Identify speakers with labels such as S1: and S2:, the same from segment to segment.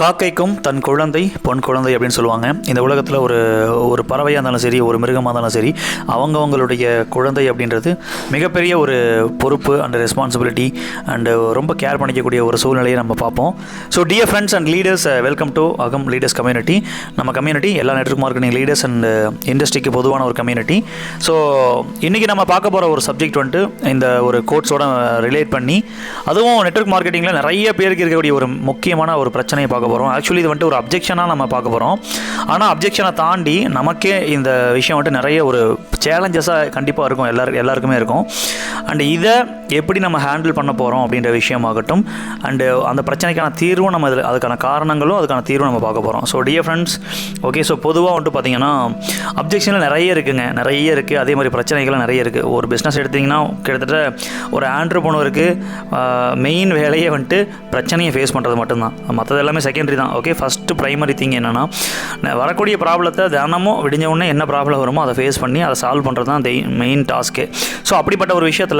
S1: காக்கைக்கும் தன் குழந்தை பொன் குழந்தை அப்படின்னு சொல்லுவாங்க. இந்த உலகத்தில் ஒரு ஒரு பறவையாக இருந்தாலும் சரி ஒரு மிருகமாக இருந்தாலும் சரி அவங்கவங்களுடைய குழந்தை அப்படின்றது மிகப்பெரிய ஒரு பொறுப்பு அண்ட் ரெஸ்பான்சிபிலிட்டி அண்டு ரொம்ப கேர் பண்ணிக்கக்கூடிய ஒரு சூழ்நிலையை நம்ம பார்ப்போம். So dear friends and leaders welcome to Agam leaders community நம்ம கம்யூனிட்டி எல்லா நெட்வொர்க் மார்க்கெட்டிங் லீடர்ஸ் அண்ட் இண்டஸ்ட்ரிக்கு பொதுவான ஒரு கம்யூனிட்டி ஸோ இன்றைக்கி நம்ம பார்க்க போகிற ஒரு சப்ஜெக்ட் வந்துட்டு இந்த ஒரு கோட்ஸோட ரிலேட் பண்ணி அதுவும் நெட்வொர்க் மார்க்கெட்டிங்கில் நிறைய பேருக்கு இருக்கக்கூடிய ஒரு முக்கியமான ஒரு பிரச்சனையை பார்க்க போகிறோம் ஆக்சுவலி இது வந்துட்டு ஒரு அப்ஜெக்ஷனாக நம்ம பார்க்க போகிறோம் ஆனால் அப்ஜெக்ஷனை தாண்டி நமக்கே இந்த விஷயம் வந்துட்டு நிறைய ஒரு சேலஞ்சஸாக கண்டிப்பாக இருக்கும். எல்லாருக்கும் எல்லாருக்குமே இருக்கும். அண்டு இதை எப்படி நம்ம ஹேண்டில் பண்ண போகிறோம் அப்படின்ற விஷயமாகட்டும் அண்டு அந்த பிரச்சனைக்கான தீர்வும் நம்ம இதில் அதுக்கான காரணங்களும் அதுக்கான தீர்வும் நம்ம பார்க்க போகிறோம் so dear friends okay so பொதுவாக வந்துட்டு பார்த்தீங்கன்னா அப்ஜெக்ஷனில் நிறைய இருக்குங்க. நிறைய இருக்குது அதே மாதிரி பிரச்சனைகள் நிறைய இருக்குது ஒரு பிஸ்னஸ் எடுத்திங்கன்னா கிட்டத்தட்ட ஒரு ஆண்டர்போனருக்கு மெயின் வேலையே வந்துட்டு பிரச்சனையை ஃபேஸ் பண்ணுறது மட்டும்தான். மற்றது எல்லாமே செகண்டரி தான். ஓகே ஃபஸ்ட்டு ப்ரைமரி திங் என்னென்னா வரக்கூடிய ப்ராப்ளத்தை தினமும் விடிஞ்ச உடனே என்ன ப்ராப்ளம் வருமோ அதை ஃபேஸ் பண்ணி அதை சால்வ் பண்ணுறது தான் மெயின் டாஸ்க்கு ஸோ அப்படிப்பட்ட ஒரு விஷயத்தில்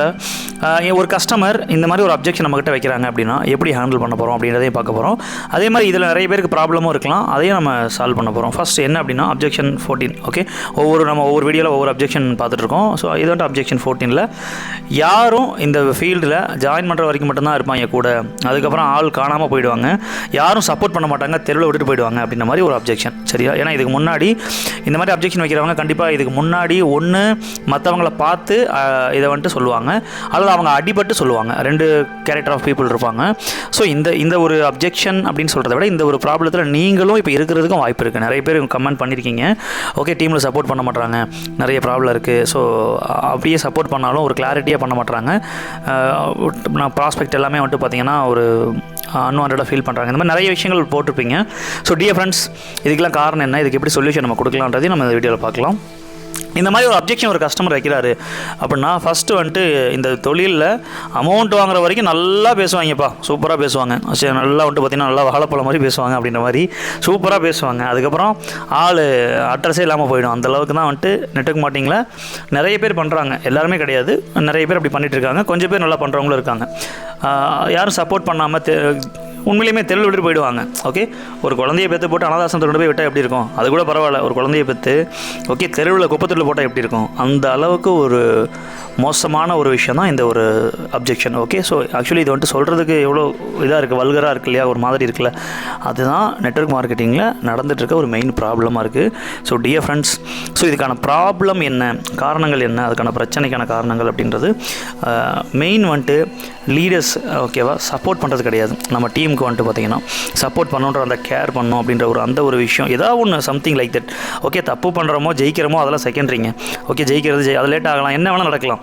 S1: ஒரு கஸ்டமர் இந்த மாதிரி ஒரு அப்ஜெக்ஷன் நம்மக்கிட்ட வைக்கிறாங்க அப்படின்னா எப்படி ஹேண்டில் பண்ண போகிறோம் அப்படின்றதையும் பார்க்க போகிறோம் அதே மாதிரி இதில் நிறைய பேருக்கு ப்ராப்ளமும் இருக்கலாம். அதையும் நம்ம சால்வ் பண்ண போகிறோம் ஃபஸ்ட் என்ன அப்படின்னா அப்ஜெக்ஷன் ஃபோர்டீன் ஓகே ஒவ்வொரு நம்ம ஒவ்வொரு வீடியோவில் ஒவ்வொரு அப்ஜெக்ஷன் பார்த்துட்ருக்கோம் ஸோ இது வந்துட்டு அப்ஜெக்ஷன் ஃபோர்டீனில் யாரும் இந்த ஃபீல்டில் ஜாயின் பண்ணுற வரைக்கும் மட்டும்தான் இருப்பாங்க கூட. அதுக்கப்புறம் ஆள் காணாமல் போயிடுவாங்க. யாரும் சப்போர்ட் பண்ண மாட்டாங்க. தெருவில் விட்டுட்டு போயிடுவாங்க அப்படின்ற மாதிரி ஒரு அப்ஜெக்ஷன் சரியா? ஏன்னா இதுக்கு முன்னாடி இந்த மாதிரி அப்ஜெக்ஷன் வைக்கிறவங்க கண்டிப்பாக இதுக்கு முன்னாடி ஒன்று மற்றவங்கள பார்த்து இதை வந்துட்டு சொல்லுவாங்க. அல்லது அவங்க அடிபட்டு சொல்லுவாங்க. ரெண்டு கேரக்டர் ஆஃப் பீப்புள் இருப்பாங்க. ஸோ இந்த இந்த ஒரு அப்ஜெக்ஷன் அப்படின்னு சொல்கிறத விட இந்த ஒரு ப்ராப்ளத்தில் நீங்களும் இப்போ இருக்கிறதுக்கும் வாய்ப்பு இருக்குது நிறைய பேர் கமெண்ட் பண்ணியிருக்கீங்க ஓகே டீமில் சப்போர்ட் பண்ண மாட்டாங்க. நிறைய ப்ராப்ளம் இருக்குது ஸோ அப்படியே சப்போர்ட் பண்ணாலும் ஒரு கிளாரிட்டியாக பண்ண மாட்டாங்க. நான் ப்ராஸ்பெக்ட் எல்லாமே வந்துட்டு பார்த்தீங்கன்னா ஒரு அன்வான்டாக ஃபீல் பண்ணுறாங்க இந்த மாதிரி நிறைய விஷயங்கள் போட்டிருப்பீங்க. ஸோ டியர் ஃப்ரெண்ட்ஸ் இதுக்கெல்லாம் காரணம் என்ன? இதுக்கு எப்படி சொல்யூஷன் நம்ம கொடுக்கலான்றதையும் நம்ம இந்த வீடியோவில் பார்க்கலாம். இந்த மாதிரி ஒரு அப்ஜெக்ஷன் ஒரு கஸ்டமர் வைக்கிறாரு. அப்படின்னா ஃபஸ்ட்டு வந்துட்டு இந்த தொழிலில் அமௌண்ட் வாங்குற வரைக்கும் நல்லா பேசுவாங்கப்பா. சூப்பராக பேசுவாங்க. சரி நல்லா வந்துட்டு பார்த்தீங்கன்னா நல்லா வாழைப்பழம் மாதிரி பேசுவாங்க அப்படின்ற மாதிரி சூப்பராக பேசுவாங்க. அதுக்கப்புறம் ஆள் அட்ரஸே இல்லாமல் போயிடும். அந்த அளவுக்கு தான் வந்துட்டு நெட்டுக்கு மாட்டிங்கில் நிறைய பேர் பண்ணுறாங்க எல்லாருமே கிடையாது. நிறைய பேர் அப்படி பண்ணிகிட்டு இருக்காங்க. கொஞ்சம் பேர் நல்லா பண்ணுறவங்களும் இருக்காங்க. யாரும் சப்போர்ட் பண்ணாமல் உண்மையிலுமே தெருவில் விட்டுட்டு போயிடுவாங்க. ஓகே ஒரு குழந்தைய பெற்று போட்டு அனாதாசனத்தை கொண்டு போய் விட்டால் எப்படி இருக்கும்? அது கூட பரவாயில்ல. ஒரு குழந்தைய பெற்று ஓகே தெருவில் குப்பத்தொட்டில் போட்டால் எப்படி இருக்கும்? அந்த அளவுக்கு ஒரு மோசமான ஒரு விஷயம் தான் இந்த ஒரு அப்ஜெக்ஷன் ஓகே ஸோ ஆக்சுவலி இது வந்துட்டு சொல்கிறதுக்கு எவ்வளோ இதாக இருக்குது வல்கராக இருக்கு இல்லையா? ஒரு மாதிரி இருக்குல்ல. அதுதான் நெட்வொர்க் மார்க்கெட்டிங்கில் நடந்துகிட்ருக்க இருக்க ஒரு மெயின் ப்ராப்ளமாக இருக்குது ஸோ டியர் ஃப்ரெண்ட்ஸ் ஸோ இதுக்கான ப்ராப்ளம் என்ன? காரணங்கள் என்ன? அதுக்கான பிரச்சனைக்கான காரணங்கள் அப்படின்றது மெயின் வந்துட்டு லீடர்ஸ் ஓகேவா சப்போர்ட் பண்ணுறது கிடையாது. நம்ம டீமுக்கு வந்துட்டு பார்த்தீங்கன்னா சப்போர்ட் பண்ணுன்ற அந்த கேர் பண்ணோம் அப்படின்ற ஒரு அந்த ஒரு விஷயம். ஏதாவது ஒன்று சம்திங் லைக் தட் ஓகே தப்பு பண்ணுறோமோ ஜெயிக்கிறோமோ அதெல்லாம் செகண்டரிங்க ஓகே ஜெயிக்கிறது ஜெய் அது லேட் ஆகலாம். என்ன வேணால் நடக்கலாம்.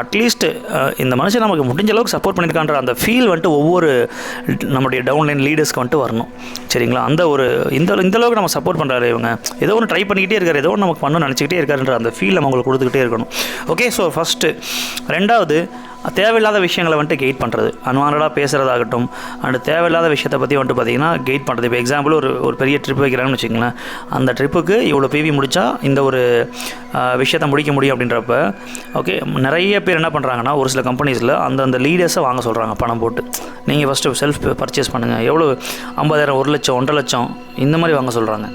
S1: அட்லீஸ்ட் uh, இந்த மனுஷன் நமக்கு முடிஞ்ச அளவுக்கு சப்போர்ட் பண்ணியிருக்கான்ற அந்த ஃபீல் வந்துட்டு ஒவ்வொரு நம்முடைய டவுன்லைன் லீடர்ஸ்க்கு வந்துட்டு வரணும். சரிங்களா? அந்த ஒரு இந்த இந்த அளவுக்கு நம்ம சப்போர்ட் பண்ணுறாரு இவங்க. ஏதோ ஒன்று ட்ரை பண்ணிக்கிட்டே இருக்காரு. ஏதோ ஒன்று நமக்கு பண்ணணும்னு நினச்சிக்கிட்டே இருக்காருன்ற அந்த ஃபீல் நம்ம உங்களுக்கு கொடுத்துக்கிட்டே இருக்கணும். ஓகே ஸோ ஃபஸ்ட்டு ரெண்டாவது தேவையில்லாத விஷயங்களை வந்துட்டு கெயிட் பண்ணுறது அன்வான்டாக பேசுகிறதாகட்டும் அண்ட் தேவையில்லாத விஷயத்தை பற்றி வந்துட்டு பார்த்தீங்கன்னா கெயிட் பண்ணுறது இப்போ எக்ஸாம்பிள் ஒரு ஒரு பெரிய ட்ரிப் வைக்கிறாங்கன்னு வச்சுக்கோங்களேன். அந்த ட்ரிப்புக்கு இவ்வளோ பிவி முடித்தா இந்த ஒரு uh, விஷயத்தை முடிக்க முடியும் அப்படின்றப்ப ஓகே நிறைய பேர் என்ன பண்ணுறாங்கன்னா ஒரு சில கம்பெனிஸில் அந்தந்த லீடர்ஸை வாங்க சொல்கிறாங்க பணம் போட்டு. நீங்கள் ஃபஸ்ட்டு செல்ஃப் பர்ச்சேஸ் பண்ணுங்கள் எவ்வளோ ஐம்பதாயிரம் ஒரு லட்சம் ஒன்றரை லட்சம் இந்த மாதிரி வாங்க சொல்கிறாங்க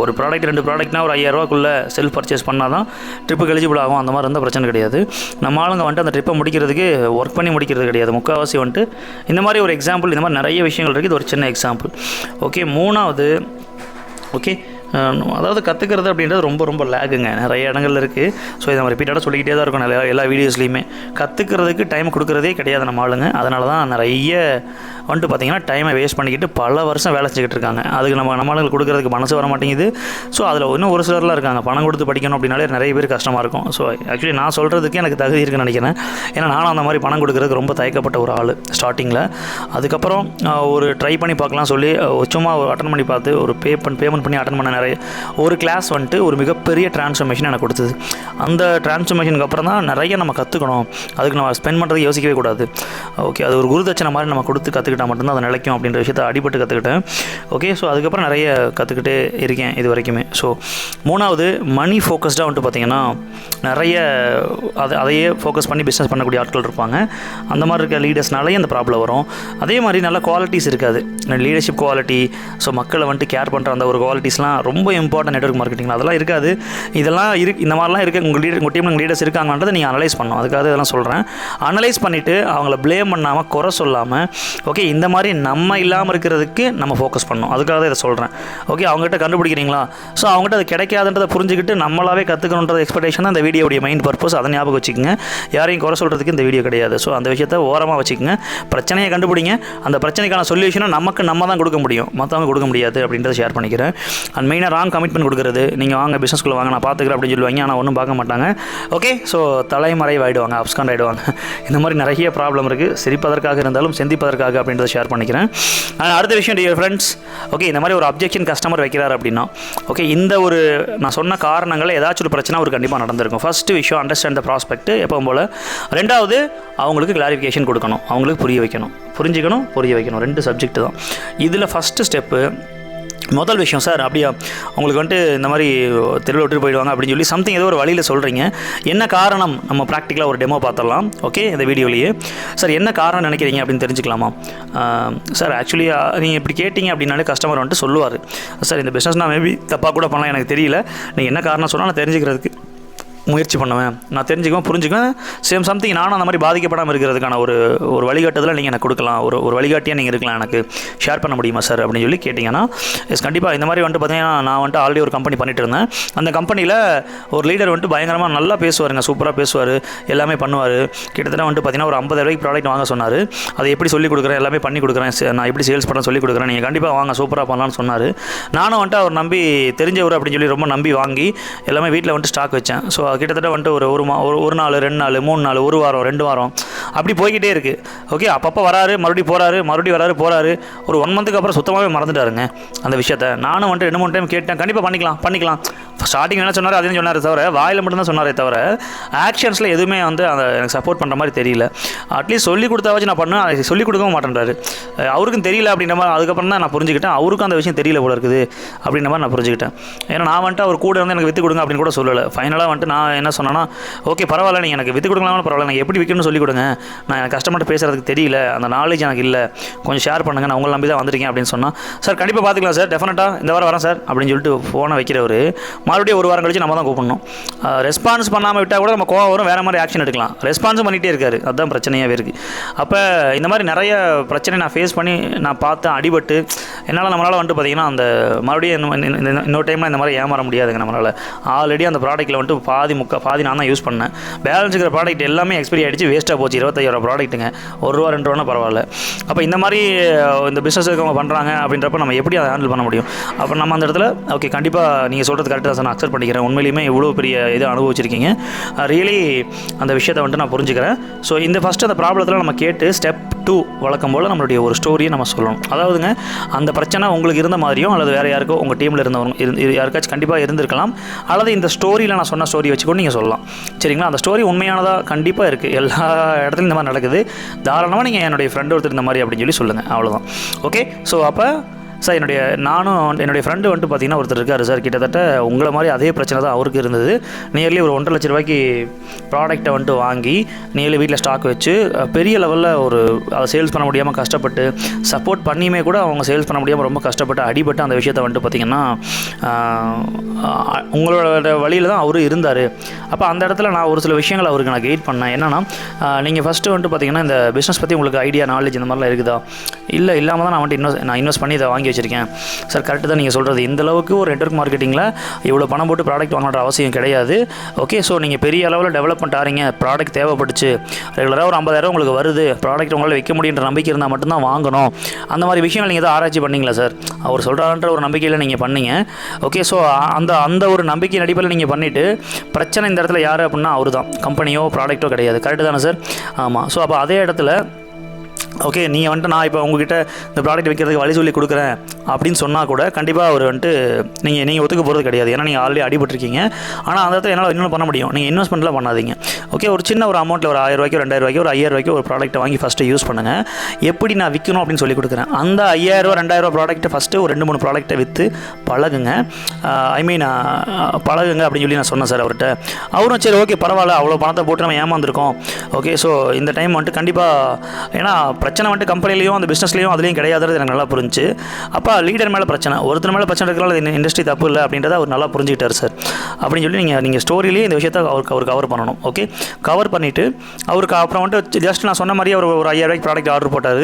S1: ஒரு ப்ராடக்ட் ரெண்டு ப்ராடக்ட்னா ஒரு ஐயாயிரரூவாக்குள்ளே செல்ஃப் பர்ச்சேஸ் பண்ணால் தான் ட்ரிப்புக்கு எலிஜிபிள் ஆகும். அந்த மாதிரி இருந்தால் பிரச்சனை கிடையாது. நம்ம ஆளுங்க வந்துட்டு அந்த ட்ரிப்பை முடிக்கிறதுக்கு ஒர்க் பண்ணி முடிக்கிறது கிடையாது. முக்கால்வாசி வந்துட்டு இந்த மாதிரி ஒரு எக்ஸாம்பிள் இந்த மாதிரி நிறைய விஷயங்கள் இருக்குது இது ஒரு சின்ன எக்ஸாம்பிள் ஓகே மூணாவது ஓகே அதாவது கற்றுக்கிறது அப்படின்றது ரொம்ப ரொம்ப லேகுங்க. நிறைய இடங்கள்ல இருக்குது ஸோ இதை நம்ம ரிப்பீட்டாக சொல்லிக்கிட்டே தான் இருக்கும் எல்லா எல்லா வீடியோஸ்லையுமே கற்றுக்கிறதுக்கு டைம் கொடுக்குறதே கிடையாது நம்ம ஆளுங்க. அதனால தான் நிறைய வந்துட்டு பார்த்தீங்கன்னா டைமை வேஸ்ட் பண்ணிக்கிட்டு பல வருஷம் வேலை செஞ்சுக்கிட்டு இருக்காங்க. அதுக்கு நம்ம நம்மளுக்கு கொடுக்குறதுக்கு மனசு வர மாட்டேங்குது. ஸோ அதில் இன்னும் ஒரு சிலர்லாம் இருக்காங்க. பணம் கொடுத்து படிக்கணும் அப்படின்னாலே நிறைய பேர் கஷ்டமாக இருக்கும். ஸோ ஆக்சுவலி நான் சொல்கிறதுக்கு எனக்கு தகுதி இருக்குன்னு நினைக்கிறேன். ஏன்னா நானும் அந்த மாதிரி பணம் கொடுக்குறதுக்கு ரொம்ப தயக்கப்பட்ட ஒரு ஆள் ஸ்டார்டிங்கில் அதுக்கப்புறம் ஒரு ட்ரை பண்ணி பார்க்கலாம் சொல்லி சும்மா சும்மா அட்டன் பண்ணி பார்த்து ஒரு பே பண்ணி பேமெண்ட் பண்ணி அட்டன் பண்ண நிறைய. ஒரு கிளாஸ் வந்துட்டு ஒரு மிகப்பெரிய டிரான்ஸ்ஃபர்மேஷன் எனக்கு கொடுத்தது. அந்த டிரான்ஸ்ஃபர்மேஷனுக்கு அப்புறம் தான் நிறைய நம்ம கற்றுக்கணும் அதுக்கு நம்ம ஸ்பெண்ட் பண்ணுறது யோசிக்கவே கூடாது. ஓகே அது ஒரு குருதட்சணை மாதிரி நம்ம கொடுத்து கற்றுக்கிட்டு கற்றுக்கிட்டால் மட்டும்தான் அது நிலைக்கும் அப்படின்ற விஷயத்தை அடிபட்டு கற்றுக்கிட்டேன் ஓகே ஸோ அதுக்கப்புறம் நிறைய கற்றுக்கிட்டே இருக்கேன் இது வரைக்குமே. ஸோ மூணாவது மணி ஃபோக்கஸ்டாக வந்துட்டு பார்த்தீங்கன்னா நிறைய அதை அதையே ஃபோக்கஸ் பண்ணி பிஸ்னஸ் பண்ணக்கூடிய ஆட்கள் இருப்பாங்க. அந்த மாதிரி இருக்க லீடர்ஸ்னாலே அந்த ப்ராப்ளம் வரும். அதே மாதிரி நல்ல குவாலிட்டிஸ் இருக்காது. லீடர்ஷிப் குவாலிட்டி ஸோ மக்களை வந்துட்டு கேர் பண்ணுற அந்த ஒரு குவாலிட்டிஸ்லாம் ரொம்ப இம்பார்ட்டன்ட் நெட்ஒர்க் மார்க்கெட்டிங் அதெல்லாம் இருக்காது. இதெல்லாம் இரு இந்த மாதிரிலாம் இருக்குது உங்கள் லீடர் உங்கள் டீமில் லீடர்ஸ் இருக்காங்கன்றதை நீங்கள் அனலைஸ் பண்ணணும். அதுக்காக இதெல்லாம் சொல்கிறேன் அனலைஸ் பண்ணிவிட்டு அவங்கள ப்ளேம் பண்ணாமல் குறை சொல்லாமல் ஓகே இந்த மாதிரி நம்ம இல்லாமல் இருக்கிறதுக்கு நம்ம ஃபோக்கஸ் பண்ணணும். அதுக்காக தான் இதை சொல்கிறேன் ஓகே அவங்ககிட்ட கண்டுபிடிக்கிறீங்களா? ஸோ அவங்ககிட்ட அது கிடைக்காதுன்றதை புரிஞ்சுக்கிட்டு நம்மளாவே கற்றுக்கணுன்ற எக்ஸ்பெக்டேஷன் தான் இந்த வீடியோடைய மெயின் பர்பஸ் அதை ஞாபகம் வச்சுக்கோங்க. யாரையும் குறை சொல்கிறதுக்கு இந்த வீடியோ கிடையாது. ஸோ அந்த விஷயத்தை ஓரமாக வச்சுக்கோங்க. பிரச்சனையை கண்டுபிடிங்க. அந்த பிரச்சனைக்கான சொல்யூஷனை நமக்கு நம்ம தான் கொடுக்க முடியும். மற்றவங்க கொடுக்க முடியாது அப்படின்றத ஷேர் பண்ணிக்கிறேன். அண்ட் மெயினாக ராங் கமிட்மெண்ட் கொடுக்குறது. நீங்கள் வாங்க பிஸ்னஸ்க்குள்ளே வாங்க நான் பார்த்துக்கிறேன் அப்படின்னு சொல்லுவாங்க. ஆனால் ஒன்றும் பார்க்க மாட்டாங்க. ஓகே ஸோ தலைமறைவாயிடுவாங்க அப்ஸ்காண்ட் ஆகிடுவாங்க இந்த மாதிரி நிறைய ப்ராப்ளம் இருக்குது சிரிப்பதற்காக இருந்தாலும் சிந்திப்பதற்காக அப்படின்னு அப்படின்றத ஷேர் பண்ணிக்கிறேன். அடுத்த விஷயம் டியர் ஃப்ரெண்ட்ஸ் ஓகே இந்த மாதிரி ஒரு அப்ஜெக்ஷன் கஸ்டமர் வைக்கிறார் அப்படின்னா ஓகே இந்த ஒரு நான் சொன்ன காரணங்கள் ஏதாச்சும் ஒரு பிரச்சனை அவருக்கு கண்டிப்பாக நடந்திருக்கும். ஃபஸ்ட்டு விஷயம் அண்டர்ஸ்டாண்ட் த ப்ராஸ்பெக்ட் எப்பவும் போல். ரெண்டாவது அவங்களுக்கு கிளாரிஃபிகேஷன் கொடுக்கணும். அவங்களுக்கு புரிய வைக்கணும். புரிஞ்சுக்கணும் புரிய வைக்கணும். ரெண்டு சப்ஜெக்ட் தான். இதில் ஃபஸ்ட்டு ஸ்டெப்பு முதல் விஷயம் சார் அப்படியா உங்களுக்கு வந்துட்டு இந்த மாதிரி தெருவில் விட்டு போயிடுவாங்க அப்படின்னு சொல்லி சம்திங் ஏதோ ஒரு வழியில் சொல்கிறீங்க என்ன காரணம்? நம்ம ப்ராக்டிக்கலாக ஒரு டெமோ பார்த்துடலாம். ஓகே இந்த வீடியோலேயே. சார் என்ன காரணம் நினைக்கிறீங்க அப்படின்னு தெரிஞ்சுக்கலாமா? சார் ஆக்சுவலி நீங்கள் இப்படி கேட்டிங்க அப்படின்னாலே கஸ்டமர் வந்துட்டு சொல்லுவார். சார் இந்த பிஸ்னஸ் நான் மேபி தப்பாக கூட பண்ணலாம் எனக்கு தெரியல. நீங்கள் என்ன காரணம் சொன்னால் நான் தெரிஞ்சுக்கிறதுக்கு முயற்சி பண்ணுவேன். நான் தெரிஞ்சுக்குவேன் புரிஞ்சுக்குவேன். சேம் சம்திங் நானும் அந்த மாதிரி பாதிக்கப்படாமல் இருக்கிறதுக்கான ஒரு ஒரு வழிகாட்டுதலை நீங்கள் எனக்கு கொடுக்கலாம். ஒரு ஒரு வழிகாட்டியாக நீங்கள் இருக்கலாம் எனக்கு. ஷேர் பண்ண முடியுமா சார் அப்படின்னு சொல்லி கேட்டிங்கன்னா எஸ் கண்டிப்பாக இந்த மாதிரி வந்துட்டு பார்த்தீங்கன்னா நான் வந்துட்டு ஆல்ரெடி ஒரு கம்பெனி பண்ணிட்டு இருந்தேன். அந்த கம்பெனியில் ஒரு லீடர் வந்துட்டு பயங்கரமாக நல்லா பேசுவாருங்க. சூப்பராக பேசுவார். எல்லாமே பண்ணுவார். கிட்டத்தட்ட வந்துட்டு பார்த்தீங்கன்னா ஒரு ஐம்பது ரூபாய்க்கு ப்ராடக்ட் வாங்க சொன்னார். அதை எப்படி சொல்லி கொடுக்குறேன்? எல்லாமே பண்ணி கொடுக்குறேன். நான் எப்படி சேல்ஸ் பண்ண சொல்லி கொடுக்குறேன். நீங்கள் கண்டிப்பாக வாங்க சூப்பராக பண்ணலாம்னு சொன்னார். நானும் வந்துட்டு அவர் நம்பி தெரிஞ்சவர் அப்படின்னு சொல்லி ரொம்ப நம்பி வாங்கி எல்லாமே வீட்டில் வந்துட்டு ஸ்டாக் வச்சேன். ஸோ கிட்டத்தட்ட வந்துட்டு ஒரு ஒரு மா ஒரு ஒரு நாள் ரெண்டு நாள் மூணு நாள் ஒரு வாரம் ரெண்டு வாரம். அப்படி போய்கிட்டே இருக்குது ஓகே அப்பப்போ வராரு மறுபடியும் போகிறாரு மறுபடியும் வராரு போகிறாரு ஒரு ஒன் மந்த்துக்கு அப்புறம் சுத்தமாகவே மறந்துட்டாருங்க அந்த விஷயத்த. நானும் வந்துட்டு ரெண்டு மூணு டைம் கேட்டேன். கண்டிப்பாக பண்ணிக்கலாம் பண்ணிக்கலாம். ஸ்டார்டிங் என்ன சொன்னார் அதையும் சொன்னார் தவிர வாயில் மட்டும்தான் சொன்னாரே தவிர ஆக்ஷன்ஸில் எதுவுமே வந்து அந்த எனக்கு சப்போர்ட் பண்ணுற மாதிரி தெரியல. அட்லீஸ்ட் சொல்லி கொடுத்தாவாச்சும் நான் பண்ணேன் அதை சொல்லிக் கொடுக்கவும் மாட்டேன்றாரு. அவருக்கும் தெரியல அப்படின்ற மாதிரி அதுக்கப்புறம் தான் நான் புரிஞ்சுக்கிட்டேன். அவருக்கும் அந்த விஷயம் தெரியல போல இருக்குது அப்படின்ற மாதிரி நான் புரிஞ்சுக்கிட்டேன். ஏன்னா நான் வந்துட்டு அவர் கூட வந்து எனக்கு விற்று கொடுங்க அப்படின்னு கூட சொல்லலை. ஃபைனலாக வந்துட்டு நான் என்ன சொன்னேன்னா ஓகே பரவாயில்ல நீங்கள் எனக்கு விற்று கொடுக்கலாம் பரவாயில்ல எனக்கு எப்படி விற்கணும்னு சொல்லிக் கொடுங்க. நான் எனக்கு கஸ்டமர்கிட்ட பேசுறதுக்கு தெரியல அந்த நாலேஜ் எனக்கு இல்லை. கொஞ்சம் ஷேர் பண்ணுங்கள் நான் உங்களை நம்பி தான் வந்திருக்கேன். அப்படின்னு சொன்னால் சார் கண்டிப்பாக பார்த்துக்கலாம் சார் டெஃபினட்டாக இந்த வாரம் வரேன் சார் அப்படின்னு சொல்லிட்டு ஃபோனை வைக்கிறவர் மறுபடியும் ஒரு வாரம் கழிச்சு நம்ம தான் கூப்பிடணும். ரெஸ்பான்ஸ் பண்ணாமல் விட்டால் கூட நம்ம கோவம் வரும் வேறு மாதிரி ஆக்ஷன் எடுக்கலாம். ரெஸ்பான்ஸும் பண்ணிகிட்டே இருக்காரு. அதுதான் பிரச்சனையாகவே இருக்குது அப்போ இந்த மாதிரி நிறைய பிரச்சனை நான் ஃபேஸ் பண்ணி நான் பார்த்தேன் அடிபட்டு என்னால் நம்மளால் வந்துட்டு பார்த்தீங்கன்னா அந்த மறுபடியும் இன்னும் இன்னும் இன்னொரு டைமில் இந்த மாதிரி ஏமாற முடியாதுங்க நம்மளால். ஆல்ரெடி அந்த ப்ராடக்ட்டில் வந்துட்டு பாதி முக்கா பாதி நான் தான் யூஸ் பண்ணேன். பேலன்ஸ் இருக்கிற ப்ராடக்ட் எல்லாமே எக்ஸ்பைரி ஆகிடுச்சு வேஸ்ட்டாக போச்சு. இருபத்தாயிரம் ப்ராடக்ட்டுங்க ஒரு ரூபா ரெண்டு ரூபா பரவாயில்ல. அப்போ இந்த மாதிரி இந்த பிஸ்னஸ் இருக்கவங்க பண்ணுறாங்க அப்படின்றப்ப நம்ம எப்படி அதை ஹேண்டில் பண்ண முடியும்? அப்போ நம்ம அந்த இடத்துல ஓகே கண்டிப்பாக நீங்கள் சொல்கிறது கரெக்டாக சார் நான் அக்செப்ட் பண்ணிக்கிறேன். உண்மையிலுமே இவ்வளோ பெரிய இது அனுபவிச்சிருக்கீங்க. ரியலி அந்த விஷயத்தை வந்துட்டு நான் புரிஞ்சுக்கிறேன். ஸோ இந்த ஃபஸ்ட்டு அந்த ப்ராப்ளத்தில் நம்ம கேட்டு ஸ்டெப் டூ வழக்கம் போல் நம்மளுடைய ஒரு ஸ்டோரியை நம்ம சொல்லணும். அதாவதுங்க அந்த பிரச்சனை உங்களுக்கு இருந்த மாதிரியும் அல்லது வேறு யாருக்கோ உங்கள் டீமில் இருந்தவங்க இருந்து இரு- யாருக்காச்சும் கண்டிப்பாக இருந்திருக்கலாம். அல்லது இந்த ஸ்டோரியில் நான் சொன்ன ஸ்டோரி வச்சுக்கொண்டு நீங்கள் சொல்லலாம். சரிங்களா? அந்த ஸ்டோரி உண்மையானதாக கண்டிப்பாக இருக்குது எல்லா இடத்துலையும் இந்த மாதிரி நடக்குது. தாராளமாக நீங்கள் என்னுடைய ஃப்ரெண்டு ஒருத்தர் இந்த மாதிரி அப்படின்னு சொல்லி சொல்லுங்கள் அவ்வளோதான் ஓகே ஸோ அப்போ சார் என்னுடைய நானும் என்னுடைய ஃப்ரெண்டு வந்துட்டு பார்த்தீங்கன்னா ஒருத்தர் இருக்கார் சார். கிட்டத்தட்ட உங்களை மாதிரி அதே பிரச்சனை தான் அவருக்கு இருந்தது. நியர்லி ஒரு ஒன்றரை லட்ச ரூபாய்க்கு ப்ராடக்ட்டை வந்துட்டு வாங்கி நியர்லி வீட்டில் ஸ்டாக் வச்சு பெரிய லெவலில் ஒரு அதை சேல்ஸ் பண்ண முடியாமல் கஷ்டப்பட்டு சப்போர்ட் பண்ணியுமே கூட அவங்க சேல்ஸ் பண்ண முடியாமல் ரொம்ப கஷ்டப்பட்டு அடிபட்டு அந்த விஷயத்தை வந்துட்டு பார்த்தீங்கன்னா உங்களோட வழியில் தான் அவரும் இருந்தார். அப்போ அந்த இடத்துல நான் ஒரு சில விஷயங்கள் அவருக்கு நான் கைட் பண்ணேன். என்னென்னா நீங்கள் ஃபஸ்ட்டு வந்துட்டு பார்த்தீங்கன்னா இந்த பிஸ்னஸ் பற்றி உங்களுக்கு ஐடியா நாலேஜ் இந்த மாதிரிலாம் இருக்குதா? இல்லை இல்லாமல் தான் நான் வந்துட்டு இன்வெஸ்ட் நான் இன்வெஸ்ட் பண்ணி இதை வாங்கி வச்சிருக்கேன். சார் கரெக்டு தான் நீங்கள் சொல்கிறது இந்த அளவுக்கு ஒரு நெட்ஒர்க் மார்க்கெட்டிங்கில் இவ்வளோ பணம் போட்டு ப்ராடக்ட் வாங்கணுன்ற அவசியம் கிடையாது. ஓகே ஸோ நீங்கள் பெரிய அளவில் டெவலப்மெண்ட் ஆறீங்க. ப்ராடக்ட் தேவைப்பட்டுச்சு. ரெகுலராக ஒரு ஐம்பதாயிரம் உங்களுக்கு வருது. ப்ராடக்ட் உங்களால் விற்க முடியுன்ற நம்பிக்கை இருந்தால் மட்டும்தான் வாங்கணும். அந்த மாதிரி விஷயங்கள் நீங்கள் எதாவது ஆராய்ச்சி பண்ணீங்களா சார் அவர் சொல்கிறாருன்ற ஒரு நம்பிக்கையில் நீங்கள் பண்ணீங்க. ஓகே ஸோ அந்த அந்த ஒரு நம்பிக்கை அடிப்படையில் நீங்கள் பண்ணிவிட்டு பிரச்சனை இந்த இடத்துல யார் அப்படின்னா அவர் தான் கம்பெனியோ ப்ராடக்ட்டோ கிடையாது. கரெக்டு தானே சார் ஆமாம் ஸோ அப்போ அதே இடத்துல ஓகே நீங்கள் வந்துட்டு நான் இப்போ உங்ககிட்ட இந்த ப்ராடக்ட் விற்கிறதுக்கு வழி சொல்லி கொடுக்குறேன் அப்படின்னு சொன்னால் கூட கண்டிப்பாக அவர் வந்துட்டு நீங்கள் நீங்கள் ஒத்துக்க போகிறது கிடையாது. ஏன்னா நீங்கள் ஆல்ரெடி அடிபட்டிருக்கீங்க. ஆனால் அந்த இடத்துல என்னால் இன்னும் பண்ண முடியும். நீங்கள் இன்வெஸ்ட்மெண்ட்லாம் பண்ணாதீங்க. ஓகே ஒரு சின்ன ஒரு அமௌண்ட்டில் ஒரு ஆயிரம் ரூபாய்க்கு ரெண்டாயிரம் ரூபாய்க்கு ஒரு ஐயாயிரம் ரூபாய்க்கு ஒரு ப்ராடக்ட்டை வாங்கி ஃபஸ்ட்டு யூஸ் பண்ணுங்கள் எப்படி நான் விற்கணும் அப்படின்னு சொல்லி கொடுக்குறேன். அந்த ஐயாயிரரூவா ரெண்டாயிரரூவா ப்ராடக்ட்டை ஃபஸ்ட்டு ஒரு ரெண்டு மூணு ப்ராடக்ட்டை விற்று பழகுங்க. Uh, ஐ மீன் uh, பழகுங்க அப்படின்னு சொல்லி நான் சொன்னேன் சார் அவர்கிட்ட. அவரும் சரி ஓகே பரவாயில்ல. அவ்வளோ பணத்தை போட்டு நம்ம ஏமாந்துருக்கோம். ஓகே ஸோ இந்த டைம் வந்துட்டு கண்டிப்பாக ஏன்னா பிரச்சனை வந்துட்டு கம்பெனிலையும் அந்த பிஸ்னஸ்லையும் அதுலேயும் கிடையாதுறது எனக்கு நல்லா புரிஞ்சு அப்போ லீடர் மேலே பிரச்சனை. ஒருத்தர் மேலே பிரச்சனை இருக்கிறனால இந்த இண்டஸ்ட்ரி தப்பு இல்லை அப்படின்றத அவர் நல்லா புரிஞ்சுக்கிட்டார் சார் அப்படின்னு சொல்லி நீங்கள் நீங்கள் ஸ்டோரியிலேயே இந்த விஷயத்தை அவருக்கு அவர் கவர் பண்ணணும் ஓகே கவர் பண்ணிவிட்டு அவருக்கு அப்புறம் வந்துட்டு ஜஸ்ட் நான் சொன்ன மாதிரி அவர் ஒரு ஐயாயிரம் ரூபாய்க்கு ப்ராடக்ட் ஆர்டர் போட்டார்.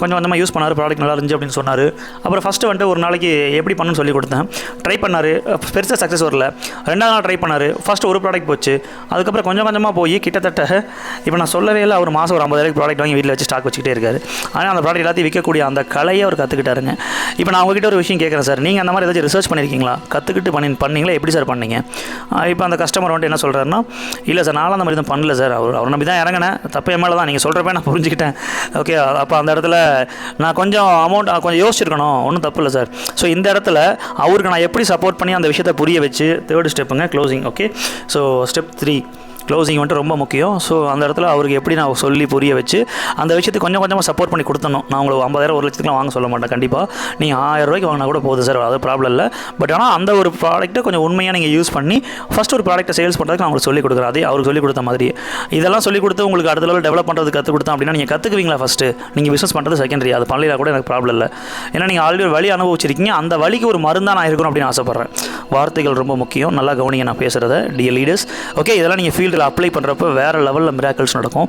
S1: கொஞ்சம் கொஞ்சமாக யூஸ் பண்ணார் ப்ராடக்ட் நல்லா இருந்துச்சு அப்படின்னு சொன்னார். அப்புறம் ஃபஸ்ட்டு வந்துட்டு ஒரு நாளைக்கு எப்படி பண்ணணும்னு சொல்லி கொடுத்தேன். ட்ரை பண்ணார் பெருசாக சக்ஸஸ் வரல. ரெண்டாவது நாள் ட்ரை பண்ணார் ஃபஸ்ட்டு ஒரு ப்ராடக்ட் போச்சு. அதுக்கப்புறம் கொஞ்சம் கொஞ்சமாக போய் கிட்டத்தட்ட இப்போ நான் சொல்லவே இல்லை ஒரு மாதம் ஒரு ஐம்பதாயிரம் ப்ராடக்ட் வாங்கி வீட்டில் வச்சு ஸ்டாக் வச்சுக்கிட்டே இருக்காரு. ஆனால் அந்த ப்ராடக்ட் எல்லாத்தையும் விற்கக்கூடிய அந்த கலையை அவர் கற்றுக்கிட்டாருங்க இப்போ நான் உங்ககிட்ட ஒரு விஷயம் கேட்குறேன் சார் நீங்கள் அந்த மாதிரி ஏதாச்சும் ரிசர்ச் பண்ணியிருக்கீங்களா கற்றுக்கிட்டு பண்ணி பண்ணீங்களா? எப்படி சார் பண்ணீங்க? இப்போ அந்த கஸ்டமர் வந்துட்டு என்ன சொல்கிறாருன்னா இல்லை சார் நானும் அந்த மாதிரி தான் பண்ணல சார் அவர் அவர் நம்பி தான் இறங்கினேன். தப்பே மேலே தான் நீங்கள் சொல்கிறப்ப நான் புரிஞ்சுக்கிட்டேன். ஓகே அப்போ அந்த இடத்துல நான் கொஞ்சம் அமௌண்ட் கொஞ்சம் யோசிச்சிருக்கணும். ஒன்றும் தப்பு இல்லை சார் ஸோ இந்த இடத்துல அவருக்கு நான் எப்படி சப்போர்ட் பண்ணி அந்த விஷயத்தை புரிய வச்சு third ஸ்டெப்புங்க closing okay so step three closing வந்துட்டு ரொம்ப முக்கியம். ஸோ அந்த இடத்துல அவருக்கு எப்படி நான் சொல்லி புரிய வச்சு அந்த விஷயத்துக்கு கொஞ்சம் கொஞ்சமாக சப்போர்ட் பண்ணி கொடுத்தணும் நான் உங்களுக்கு ஐம்பதாயிரம் ஒரு லட்சத்துக்குலாம் வாங்க சொல்ல மாட்டேன். கண்டிப்பாக நீங்கள் ஆயிரம் ரூபாய்க்கு வாங்கினா கூட போகுது சார் அது ப்ராப்ளம் இல்லை. பட் ஆனால் அந்த ஒரு ப்ராடக்ட்டை கொஞ்சம் உண்மையாக நீங்கள் யூஸ் பண்ணி ஃபஸ்ட் ஒரு ப்ராடக்ட்டை சேல்ஸ் பண்ணுறதுக்கு அவங்களுக்கு சொல்லிக் கொடுக்குறேன். அதே அவருக்கு சொல்லிக் கொடுத்த மாதிரி. இதெல்லாம் சொல்லிக் கொடுத்து உங்களுக்கு அடுத்த லெவல் டெவலப் பண்ணுறது கற்றுக் கொடுத்தேன் அப்படின்னா நீங்கள் கற்றுக்குவீங்களா ஃபஸ்ட்டு நீங்கள் பிஸ்னஸ் பண்ணுறது செகண்டரி அது பண்ணலாம் கூட எனக்கு ப்ராப்ளம் இல்லை. ஏன்னா நீங்கள் ஆல்ரெடி ஒரு வழி அனுபவிச்சிருக்கீங்க. அந்த வழிக்கு ஒரு மருந்தாக நான் இருக்கணும் அப்படின்னு ஆசைப்பட்றேன். வார்த்தைகள் ரொம்ப முக்கியம். நல்லா கவனிங்க நான் பேசுகிறத டிஎல் லீடர்ஸ் ஓகே இதெல்லாம் நீங்கள் ஃபீல் ஃபீல்டில் அப்ளை பண்ணுறப்ப வேறு லெவலில் மிராக்கிள்ஸ் நடக்கும்.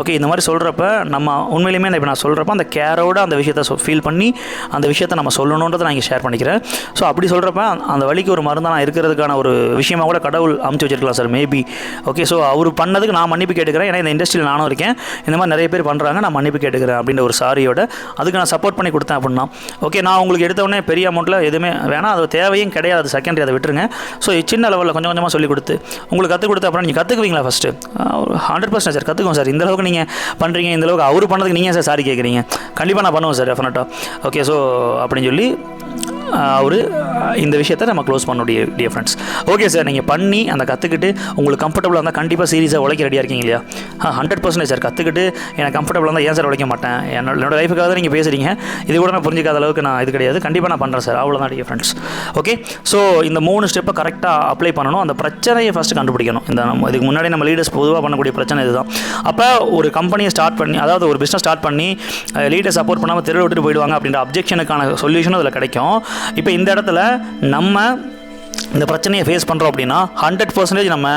S1: ஓகே இந்த மாதிரி சொல்கிறப்ப நம்ம உண்மையிலுமே இப்போ நான் சொல்கிறப்ப அந்த கேரோட அந்த விஷயத்த ஃபீல் பண்ணி அந்த விஷயத்தை நம்ம சொல்லணுன்றதை நான் இங்கே ஷேர் பண்ணிக்கிறேன். ஸோ அப்படி சொல்கிறப்ப அந்த வழிக்கு ஒரு மருந்தாக நான் இருக்கிறதுக்கான ஒரு விஷயமாக கூட கடவுள் அமுச்சு வச்சிருக்கலாம் சார் மேபி ஓகே ஸோ அவர் பண்ணதுக்கு நான் மன்னிப்பு கேட்டுக்கிறேன். ஏன்னா இந்த இண்டஸ்ட்ரியில் நானும் இருக்கேன். இந்த மாதிரி நிறைய பேர் பண்ணுறாங்க நான் மன்னிப்பு கேட்டுக்கிறேன் அப்படின்ற ஒரு சாரியோட அதுக்கு நான் சப்போர்ட் பண்ணி கொடுத்தேன் அப்படின்னா. ஓகே நான் உங்களுக்கு எடுத்தவொடனே பெரிய அமௌண்ட்டில் எதுவுமே வேணாம். அது தேவையும் கிடையாது. செகண்டரி அதை விட்டுருங்க. ஸோ சின்ன லெவலில் கொஞ்சம் கொஞ்சமாக சொல்லி கொடுத்து உங்களுக்கு கற்றுக் கொடுத்த அப்புறம் நீங்கள் கற்றுக்குவீங்களா ஃபஸ்ட்டு ஹண்ட்ரட் பர்சன்ட் சார் கற்றுக்குவோம் சார் இந்த அளவுக்கு நீங்கள் பண்ணுறீங்க இந்த அளவுக்கு அவர் பண்ணதுக்கு நீங்கள் சார் சாரி கேட்குறீங்க கண்டிப்பாக நான் பண்ணுவோம் சார் டெஃபினட்டாக ஓகே ஸோ அப்படின்னு சொல்லி அவர் இந்த விஷயத்தை நம்ம க்ளோஸ் பண்ணுடைய டியர் ஃப்ரெண்ட்ஸ் ஓகே சார் நீங்கள் பண்ணி அந்த கற்றுக்கிட்டு உங்களுக்கு கம்ஃபர்டபுளாக இருந்தால் கண்டிப்பாக சீரியஸாக உழைக்க ரெடியாக இருக்கீங்க இல்லையா? ஹண்ட்ரட் பர்சன்டேஜ் சார் கற்றுக்கிட்டு எனக்கு கம்ஃபர்டபுளாக இருந்தால் ஏன் சார் உழைக்க மாட்டேன்? என்னோட என்னோட லைஃபுக்காக தான் நீங்கள் பேசுகிறீங்க இது கூட நான் புரிஞ்சிக்காத அளவுக்கு நான் இது கிடையாது. கண்டிப்பாக நான் பண்ணுறேன் சார் அவ்வளோதான் டியர் ஃப்ரெண்ட்ஸ் ஓகே ஸோ இந்த மூணு ஸ்டெப்பை கரெக்டாக அப்ளை பண்ணணும். அந்த பிரச்சனையை ஃபஸ்ட்டு கண்டுபிடிக்கணும். இந்த நம்ம இதுக்கு முன்னாடி நம்ம லீடர்ஸ் பொதுவாக பண்ணக்கூடிய பிரச்சனை இதுதான். அப்போ ஒரு கம்பெனியை ஸ்டார்ட் பண்ணி அதாவது ஒரு பிஸ்னஸ் ஸ்டார்ட் பண்ணி லீடர் சப்போர்ட் பண்ணாமல் தெருவில் விட்டுட்டு போயிடுவாங்க அப்படின்ற அப்ஜெக்ஷனுக்கான சொல்யூஷனும் அதில் கிடைக்கும். இப்போ இந்த இடத்துல நம்ம இந்த பிரச்சனையை ஃபேஸ் பண்ணுறோம் அப்படின்னா ஹண்ட்ரட் பர்சன்டேஜ் நம்ம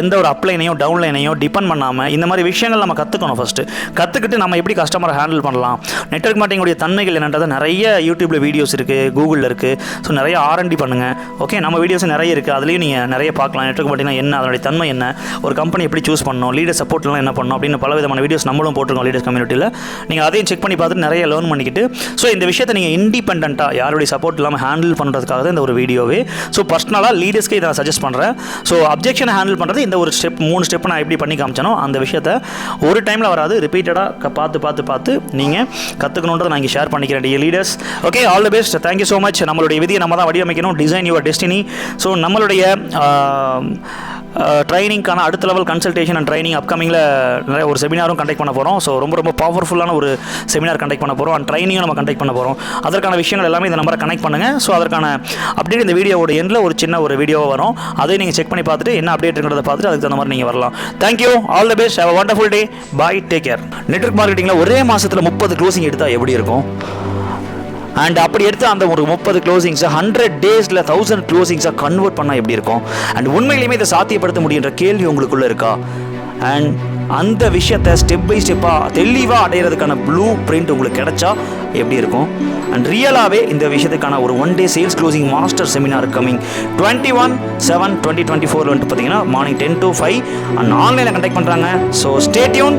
S1: எந்த ஒரு அப்ளைனையும் டவுன்லைனையும் டிபெண்ட் பண்ணாமல் இந்த மாதிரி விஷயங்கள் நம்ம கற்றுக்கணும் ஃபஸ்ட்டு கற்றுக்கிட்டு நம்ம எப்படி கஸ்டமரை ஹேண்டில் பண்ணலாம்? நெட்ஒர்க் மார்க்கெட்டிங்குடைய தன்மைகள் என்னன்றது நிறைய யூடியூப்பில் வீடியோஸ் இருக்குது கூகுளில் இருக்குது ஸோ நிறைய ஆர்என்டி பண்ணுங்கள் ஓகே நம்ம வீடியோஸ் நிறைய இருக்குது அதுலேயும் நீங்கள் நிறைய பார்க்கலாம். நெட்ஒர்க் மார்க்கெட்டிங் என்ன? அதனுடைய தன்மை என்ன? ஒரு கம்பெனி எப்படி சூஸ் பண்ணணும்? லீடர் சப்போர்ட்லாம் என்ன பண்ணணும்? அப்படின்னு பல விதமான வீடியோஸ் நம்மளும் போட்டிருக்கோம் லீடர்ஸ் கம்யூனிட்டியில் நீங்கள் அதையும் செக் பண்ணி பார்த்துட்டு நிறைய லேர்ன் பண்ணிக்கிட்டு ஸோ இந்த விஷயத்தை நீங்கள் இண்டிபெண்ட்டாக யாருடைய சப்போர்ட் இல்லாமல் ஹேண்டில் பண்ணுறதுக்காக தான் இந்த ஒரு வீடியோவே ஸோ பர்சனலாக லீடர்ஸ்க்கு இதை நான் சஜஸ்ட் பண்ணுறேன் ஸோ அப்ஜெக்ஷனை ஹேண்டில் பண்ணுறது இந்த ஒரு ஸ்டெப் மூணு ஸ்டெப் நான் எப்படி பண்ணி காமிச்சனோ அந்த விஷயத்த ஒரு டைமில் வராது. ரிப்பீட்டடாக பார்த்து பார்த்து பார்த்து நீங்கள் கற்றுக்கணுன்றதை நான் இங்கே ஷேர் பண்ணிக்கிறேன் dear leaders okay all the best thank you so much நம்மளுடைய விதியை நம்ம தான் வடிவமைக்கணும். டிசைன் யுவர் டெஸ்டினி ஸோ நம்மளுடைய ட்ரைனிங்க்கான அடுத்த லெவல் கன்சல்டேஷன் அண்ட் ட்ரைனிங் அப்கமிங்கில் நிறைய ஒரு செமினாரும் கண்டக்ட் பண்ண போகிறோம் ஸோ ரொம்ப ரொம்ப பவர்ஃபுல்லான ஒரு செமினார் கண்டக்ட் பண்ண போகிறோம் அண்ட் ட்ரைனிங்கும் நம்ம கண்டக்ட் பண்ண போகிறோம் அதற்கான விஷயங்கள் எல்லாமே இந்த நம்பரை கனெக்ட் பண்ணுங்கள் ஸோ அதற்கான அப்டேட் இந்த வீடியோவோட எண்டில் ஒரு சின்ன ஒரு வீடியோவாக வரும். அதையும் நீங்கள் செக் பண்ணி பார்த்துட்டு என்ன அப்டேட் பார்த்துட்டு அதுக்கு தகுந்த மாதிரி நீங்கள் வரலாம். Thank you all the best have wonderful day bye take care network மார்க்கெட்டிங்கில் ஒரே மாதத்தில் முப்பது க்ளோசிங் எடுத்தால் எப்படி இருக்கும்? அண்ட் அப்படி எடுத்து அந்த ஒரு முப்பது க்ளோசிங்ஸை ஹண்ட்ரட் டேஸில் தௌசண்ட் க்ளோசிங்ஸாக கன்வெர்ட் பண்ணால் எப்படி இருக்கும்? அண்ட் உண்மையிலுமே இதை சாத்தியப்படுத்த முடியுன்ற கேள்வி உங்களுக்குள்ளே இருக்கா? அண்ட் அந்த விஷயத்தை ஸ்டெப் பை ஸ்டெப்பாக தெளிவாக அடையிறதுக்கான ப்ளூ பிரிண்ட் உங்களுக்கு கிடைச்சா எப்படி இருக்கும்? அண்ட் ரியலாகவே இந்த விஷயத்துக்கான ஒரு one day sales closing master seminar coming twenty one seven twenty twenty four வந்துட்டு பார்த்தீங்கன்னா morning ten to five and ஆன்லைனில் கண்டக்ட் பண்ணுறாங்க ஸோ ஸ்டேட்யூன்